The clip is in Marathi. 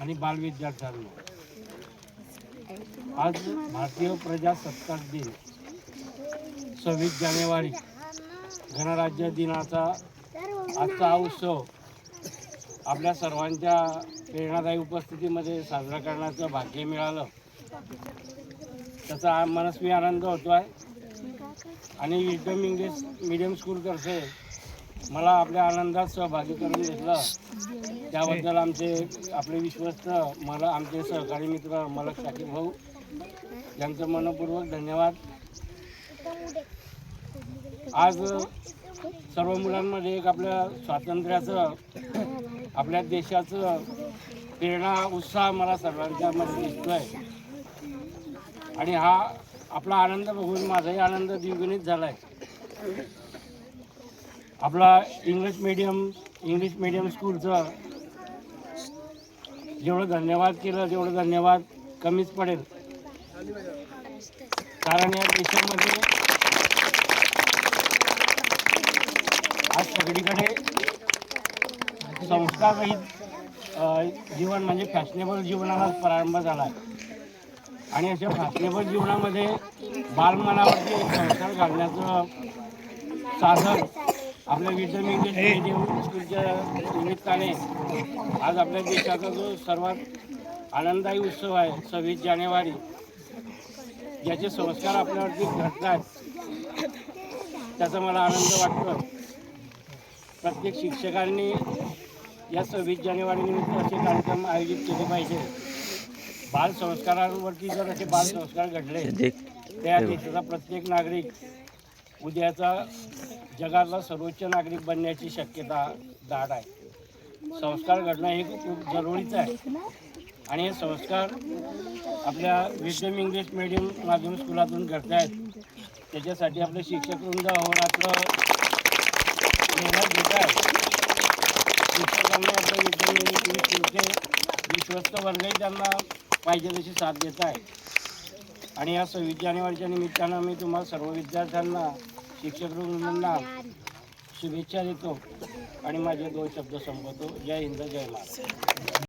आणि बालविद्यार्थ्यांना. आज भारतीय प्रजासत्ताक दिन. सव्वीस जानेवारी. गणराज्य दिनाचा आजचा हा उत्सव आपल्या सर्वांच्या प्रेरणादायी उपस्थितीमध्ये साजरा करण्याचं भाग्य मिळालं. त्याचा मनस्वी आनंद होतो आहे आणि विजडम इंग्लिश मीडियम स्कूलतर्फे मला आपल्या आनंदात सहभागी करून घेतलं. त्याबद्दल आमचे आपले विश्वस्त मला आमचे सहकारी मित्र मलक शाकीर भाऊ यांचं मनपूर्वक धन्यवाद. आज सर्व मुलांमध्ये एक आपल्या स्वातंत्र्याचं आपल्या देशाचं प्रेरणा उत्साह मला सर्वांच्यामध्ये दिसतोय. आणि हा आपला आनंद बघून माझाही आनंद द्विगुणित झाला आहे आपला इंग्लिश मीडियम इंग्लिश मीडियम स्कूलचं जेवढं धन्यवाद केलं तेवढं धन्यवाद कमीच पडेल. कारण या देशामध्ये आज सगळीकडे संस्काररहित जीवन म्हणजे फॅशनेबल जीवनाला प्रारंभ झाला आहे. आणि अशा फॅशनेबल जीवनामध्ये बालमनावरती संस्कार घालण्याचं साधन आपल्या विद्यम इंग्लिश मीडियम स्कूलच्या निमित्ताने आज आपल्या देशाचा जो सर्वात आनंददायी उत्सव आहे सव्वीस जानेवारी याचे संस्कार आपल्यावरती घडतात त्याचा मला आनंद वाटतो. प्रत्येक शिक्षकांनी या सव्वीस जानेवारी निमित्त असे कार्यक्रम आयोजित केले पाहिजे. बालसंस्कारांवरती जर असे बालसंस्कार घडले त्या देशाचा प्रत्येक नागरिक उद्याचा जगातला सर्वोच्च नागरिक बनण्याची शक्यता दाट आहे. संस्कार घडणं हे खूप जरुरीचं आहे. आणि हे संस्कार आपल्या विद्यम इंग्लिश मिडियम माध्यम स्कूलातून घडत आहेत त्याच्यासाठी आपले शिक्षक वृंद अहोरात्र मेहनत घेत आहेत शिक्षकांनी आपल्या विद्यम इंग्लिश स्कूलचे विश्वस्त वर्गही त्यांना पाहिजे तशी साथ देत आहे आणि या सव्वीस जानेवारीच्या निमित्तानं मी तुम्हाला सर्व विद्यार्थ्यांना शिक्षक वृंदांना शुभेच्छा देतो आणि माझे दोन शब्द संपवतो. जय हिंद जय महाराज